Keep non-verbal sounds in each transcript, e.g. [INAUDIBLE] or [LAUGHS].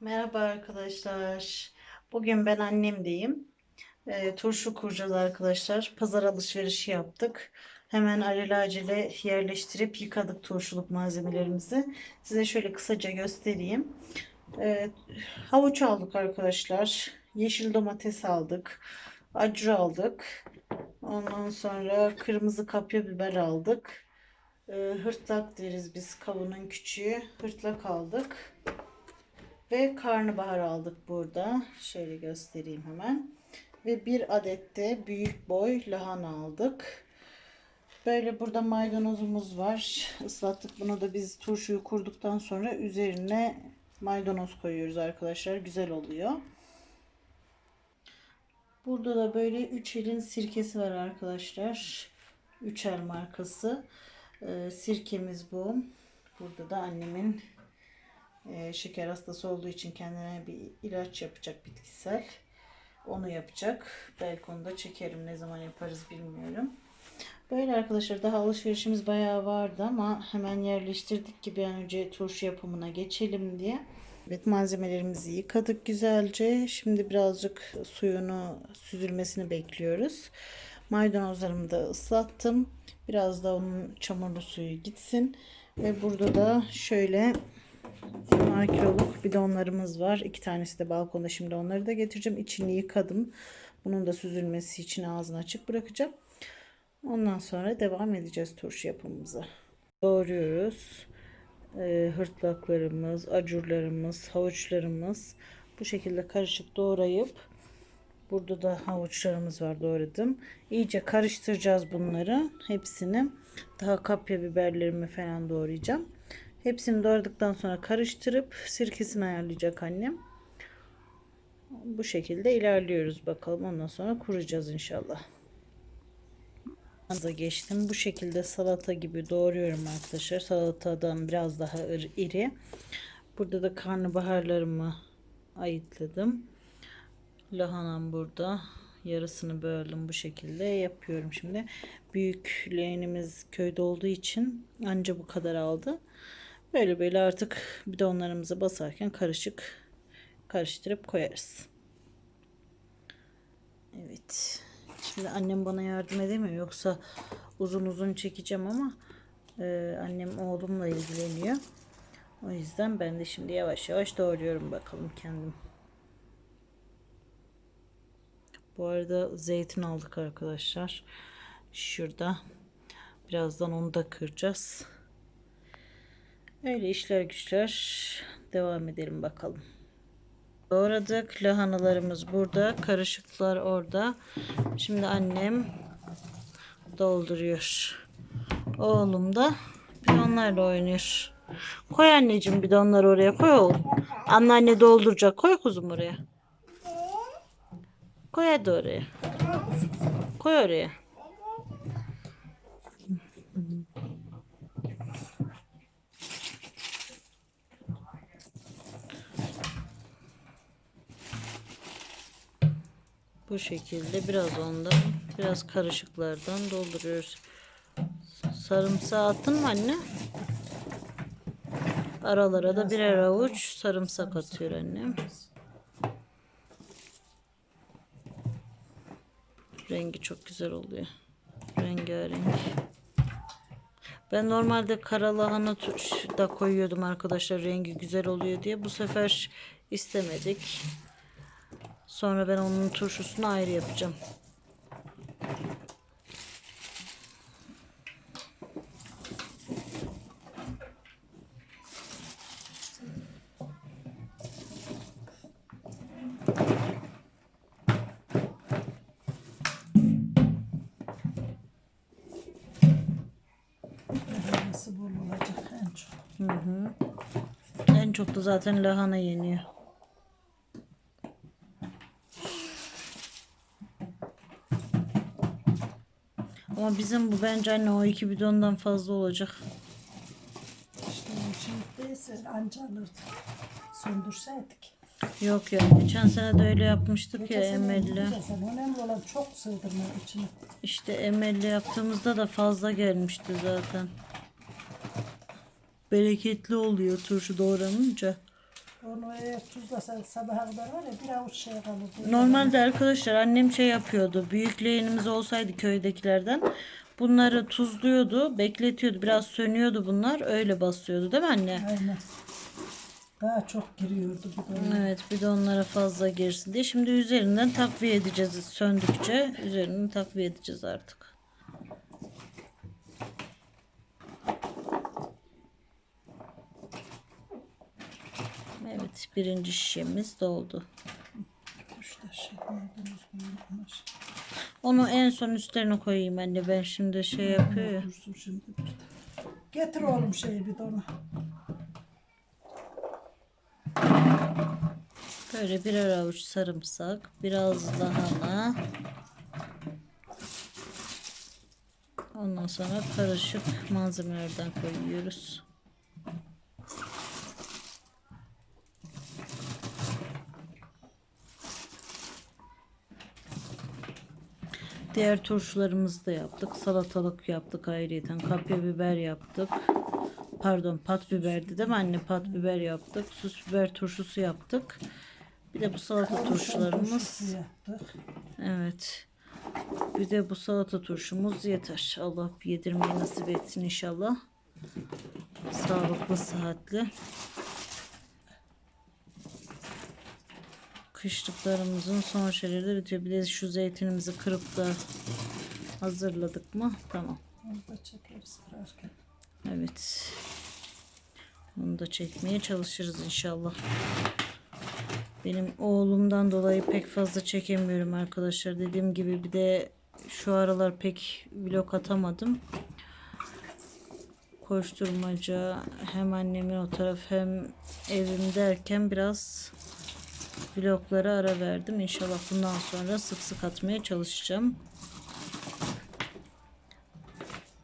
Merhaba arkadaşlar. Bugün ben annemdeyim. Ee, turşu kuracağız arkadaşlar. Pazar alışverişi yaptık. Hemen alelacele yerleştirip yıkadık turşuluk malzemelerimizi. Size şöyle kısaca göstereyim. Ee, havuç aldık arkadaşlar. Yeşil domates aldık. Acı aldık. Ondan sonra kırmızı kapya biber aldık. Ee, hırtlak deriz biz kavunun küçüğü. Hırtlak aldık. Ve karnabahar aldık burada. Şöyle göstereyim hemen. Ve bir adet de büyük boy lahana aldık. Böyle burada maydanozumuz var. Islattık bunu da biz turşuyu kurduktan sonra üzerine maydanoz koyuyoruz arkadaşlar. Güzel oluyor. Burada da böyle 3 elin sirkesi var arkadaşlar. Üçer markası. Ee, sirkemiz bu. Burada da annemin e, şeker hastası olduğu için kendine bir ilaç yapacak bitkisel. Onu yapacak. Belki onu da çekerim. Ne zaman yaparız bilmiyorum. Böyle arkadaşlar daha alışverişimiz bayağı vardı ama hemen yerleştirdik ki bir an önce turşu yapımına geçelim diye. Evet malzemelerimizi yıkadık güzelce. Şimdi birazcık suyunu süzülmesini bekliyoruz. Maydanozlarımı da ıslattım. Biraz da onun çamurlu suyu gitsin. Ve burada da şöyle 20 kiloluk bidonlarımız var. İki tanesi de balkonda. Şimdi onları da getireceğim. İçini yıkadım. Bunun da süzülmesi için ağzını açık bırakacağım. Ondan sonra devam edeceğiz turşu yapımımıza. Doğruyoruz. Ee, hırtlaklarımız, acurlarımız, havuçlarımız bu şekilde karışık doğrayıp burada da havuçlarımız var doğradım. İyice karıştıracağız bunları. Hepsini. Daha kapya biberlerimi falan doğrayacağım. Hepsini doğradıktan sonra karıştırıp sirkesini ayarlayacak annem. Bu şekilde ilerliyoruz bakalım. Ondan sonra kuracağız inşallah. Da geçtim. Bu şekilde salata gibi doğruyorum arkadaşlar. Salatadan biraz daha iri. Burada da karnabaharlarımı ayıtladım. Lahanam burada. Yarısını böldüm bu şekilde yapıyorum şimdi. Büyük leğenimiz köyde olduğu için anca bu kadar aldı. Böyle böyle artık bidonlarımıza basarken karışık karıştırıp koyarız. Evet. Şimdi annem bana yardım edemiyor. Yoksa uzun uzun çekeceğim ama e, annem oğlumla ilgileniyor. O yüzden ben de şimdi yavaş yavaş doğruyorum bakalım kendim. Bu arada zeytin aldık arkadaşlar. Şurada. Birazdan onu da kıracağız. Öyle işler güçler. Devam edelim bakalım. Doğradık. Lahanalarımız burada. Karışıklar orada. Şimdi annem dolduruyor. Oğlum da bidonlarla oynuyor. Koy anneciğim bidonları oraya koy oğlum. Anneanne dolduracak. Koy kuzum oraya. Koy hadi oraya. Koy oraya. Bu şekilde biraz ondan biraz karışıklardan dolduruyoruz. Sarımsağı attın mı anne? Aralara da birer avuç sarımsak atıyor annem. Rengi çok güzel oluyor. Rengarenk. Ben normalde kara lahana da koyuyordum arkadaşlar rengi güzel oluyor diye. Bu sefer istemedik. Sonra ben onun turşusunu ayrı yapacağım. Nasıl bol olacak en çok. En çok da zaten lahana yeniyor. Ama bizim bu bence anne o iki bidondan fazla olacak. İşte şimdi değilse anca alırdık. Söndürseydik. Yok ya geçen sene de öyle yapmıştık ya Geçen sene- emelli. önemli olan çok sığdırma içine. İşte emelli yaptığımızda da fazla gelmişti zaten. Bereketli oluyor turşu doğranınca. Onu eğer tuzlasan sabaha kadar var ya bir avuç şey kalır. Normalde arkadaşlar annem şey yapıyordu. Büyük leğenimiz olsaydı köydekilerden bunları tuzluyordu, bekletiyordu. Biraz sönüyordu bunlar. Öyle basıyordu değil mi anne? Aynen. Daha çok giriyordu de. Evet bir de onlara fazla girsin diye. Şimdi üzerinden takviye edeceğiz söndükçe. Üzerinden takviye edeceğiz artık. Evet birinci şişemiz doldu. Şey. Onu en son üstlerine koyayım anne. Ben şimdi şey yapıyor ya. Getir oğlum şeyi bir de onu. Böyle birer avuç sarımsak, biraz lahana. Ondan sonra karışık malzemelerden koyuyoruz. Diğer turşularımızı da yaptık. Salatalık yaptık ayrıyeten. Kapya biber yaptık. Pardon pat biberdi değil mi anne? Pat biber yaptık. Süs biber turşusu yaptık. Bir de bu salata turşularımız. Evet. Bir de bu salata turşumuz yeter. Allah yedirmeyi nasip etsin inşallah. Sağlıklı, sıhhatli. Kışlıklarımızın son şeyleri de de şu zeytinimizi kırıp da hazırladık mı? Tamam. Onu da çekeriz kırarken. Evet. Onu da çekmeye çalışırız inşallah. Benim oğlumdan dolayı pek fazla çekemiyorum arkadaşlar. Dediğim gibi bir de şu aralar pek vlog atamadım. Koşturmaca hem annemin o taraf hem evim derken biraz vloglara ara verdim. İnşallah bundan sonra sık sık atmaya çalışacağım.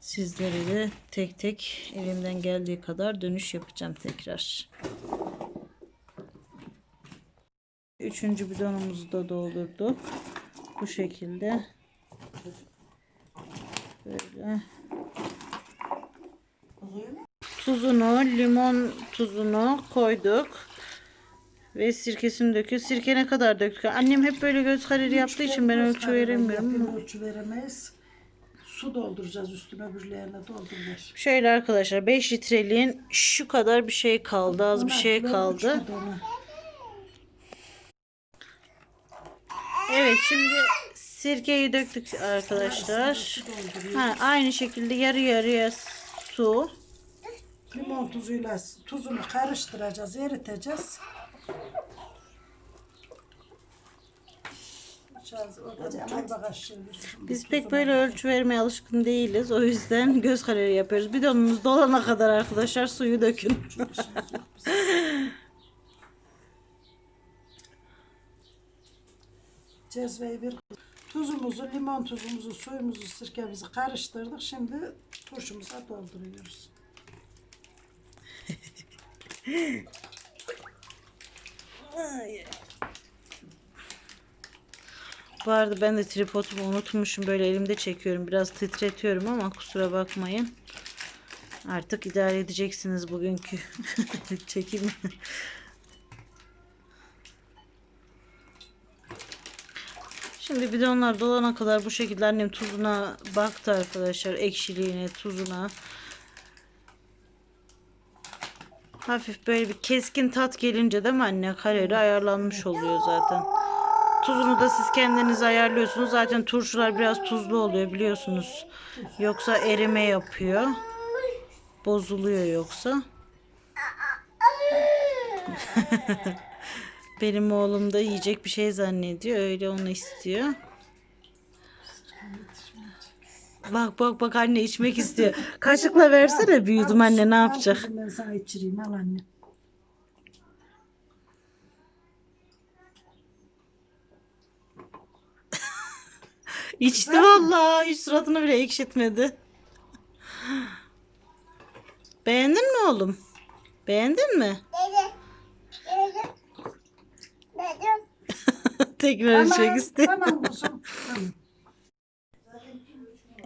Sizlere de tek tek elimden geldiği kadar dönüş yapacağım tekrar. Üçüncü bidonumuzu da doldurduk. Bu şekilde. Böyle. Tuzunu, limon tuzunu koyduk. Ve sirkesini döküyor. Sirke ne kadar döktük? Annem hep böyle göz kararı yaptığı için ben ölçü veremiyorum. Ölçü veremeyiz. Su dolduracağız üstüne bürleğine doldururlar. Şöyle arkadaşlar 5 litreliğin şu kadar bir şey kaldı. Az bir şey kaldı. Evet şimdi sirkeyi döktük arkadaşlar. Ha, aynı şekilde yarı yarıya su. Limon tuzuyla tuzunu karıştıracağız, eriteceğiz. Biz pek böyle ölçü vermeye alışkın değiliz. O yüzden [LAUGHS] göz kararı yapıyoruz. Bidonumuz dolana kadar arkadaşlar suyu dökün. Cezveyi bir tuzumuzu, limon tuzumuzu, suyumuzu, sirkemizi karıştırdık. Şimdi turşumuza dolduruyoruz. [LAUGHS] Bu arada ben de tripodumu unutmuşum. Böyle elimde çekiyorum. Biraz titretiyorum ama kusura bakmayın. Artık idare edeceksiniz bugünkü [LAUGHS] çekimi. Şimdi bidonlar dolana kadar bu şekilde annem tuzuna baktı arkadaşlar. Ekşiliğine, tuzuna. Hafif böyle bir keskin tat gelince değil mi anne? Kareli ayarlanmış oluyor zaten. Tuzunu da siz kendiniz ayarlıyorsunuz. Zaten turşular biraz tuzlu oluyor biliyorsunuz. Yoksa erime yapıyor. Bozuluyor yoksa. [LAUGHS] Benim oğlum da yiyecek bir şey zannediyor. Öyle onu istiyor. Bak bak bak anne içmek istiyor. Kaşıkla versene büyüdüm anne ne yapacak? Ben sana içireyim al anne. [LAUGHS] İçti vallahi. Hiç suratını bile ekşitmedi. Beğendin mi oğlum? Beğendin mi? [LAUGHS] Tekrar içmek istiyor. Tamam. Tamam.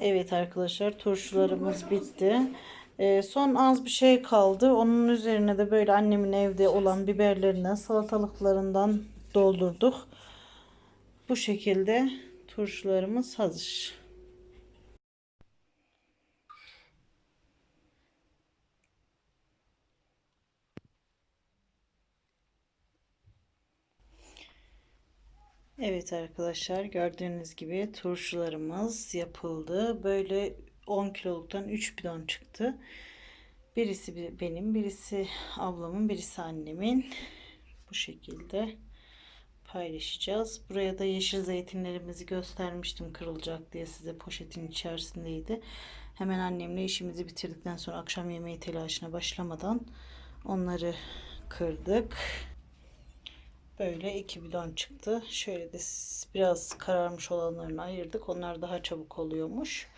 Evet arkadaşlar turşularımız bitti. Ee, son az bir şey kaldı. Onun üzerine de böyle annemin evde olan biberlerinden, salatalıklarından doldurduk. Bu şekilde turşularımız hazır. Evet arkadaşlar gördüğünüz gibi turşularımız yapıldı. Böyle 10 kiloluktan 3 bidon çıktı. Birisi bi- benim, birisi ablamın, birisi annemin. Bu şekilde paylaşacağız. Buraya da yeşil zeytinlerimizi göstermiştim kırılacak diye size poşetin içerisindeydi. Hemen annemle işimizi bitirdikten sonra akşam yemeği telaşına başlamadan onları kırdık. Böyle iki bidon çıktı. Şöyle de biraz kararmış olanlarını ayırdık. Onlar daha çabuk oluyormuş.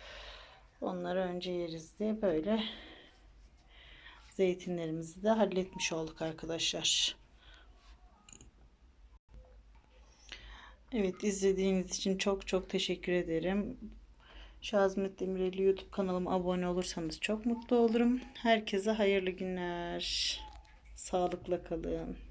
Onları önce yeriz diye böyle zeytinlerimizi de halletmiş olduk arkadaşlar. Evet izlediğiniz için çok çok teşekkür ederim. Şazmet Demireli YouTube kanalıma abone olursanız çok mutlu olurum. Herkese hayırlı günler. Sağlıkla kalın.